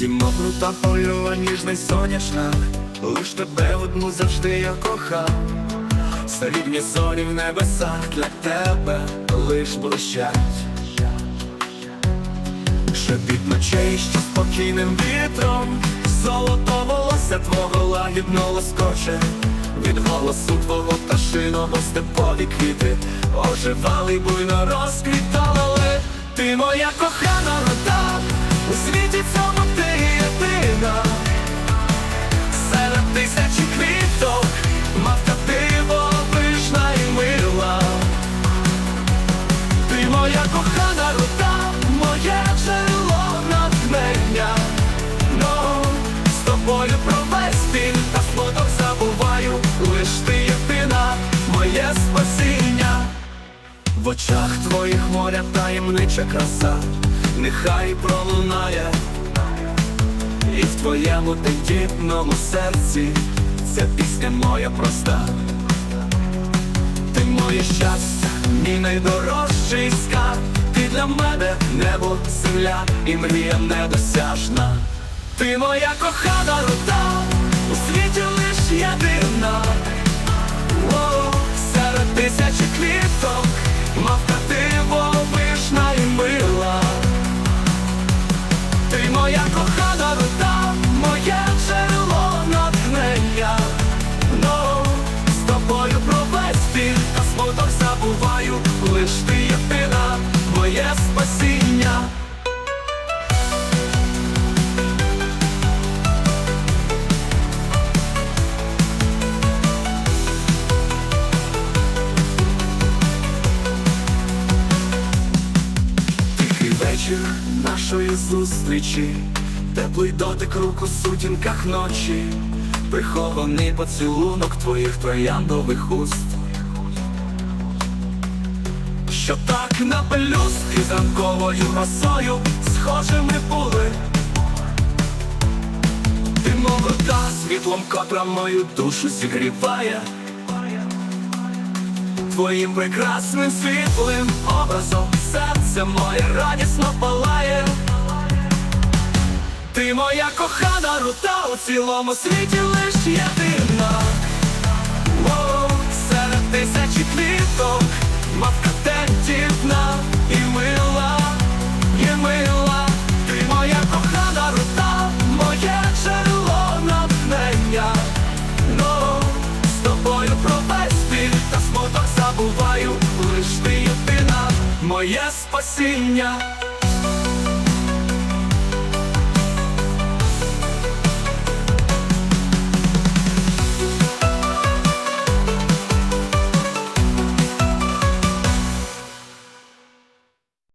Дімо крута польова, ніжна й сонячна, лиш тебе одну завжди я кохав. Срібні зорі в небесах для тебе лиш блищать. Шепіт ночей, що спокійним вітром, золото волосся твого лагідно лоскоче, від голосу твого пташиного степові квіти, оживали буйно розквітали. Ти моя кохана рода, у світі цьому В очах твоїх моря таємнича краса, нехай пролунає. І в твоєму тендітному серці ця пісня моя проста. Ти моє щастя, мій найдорожчий скарб Ти для мене небо, земля і мрія недосяжна. Ти моя кохана рута, у світі лиш єдина. Забуваю, лиш ти єдина, моє спасіння. Тихий вечір нашої зустрічі, теплий дотик рук у сутінках ночі, прихований поцілунок твоїх трояндових уст. Що так на пелюстки з ранковою росою схожими були. Ти молода світлом, котра мою душу зігріває. Твоїм прекрасним світлим образом серце моє радісно палає. Ти моя кохана рута у цілому світі лиш єдина. Воу, забуваю, лиш ти єдина, моє спасіння.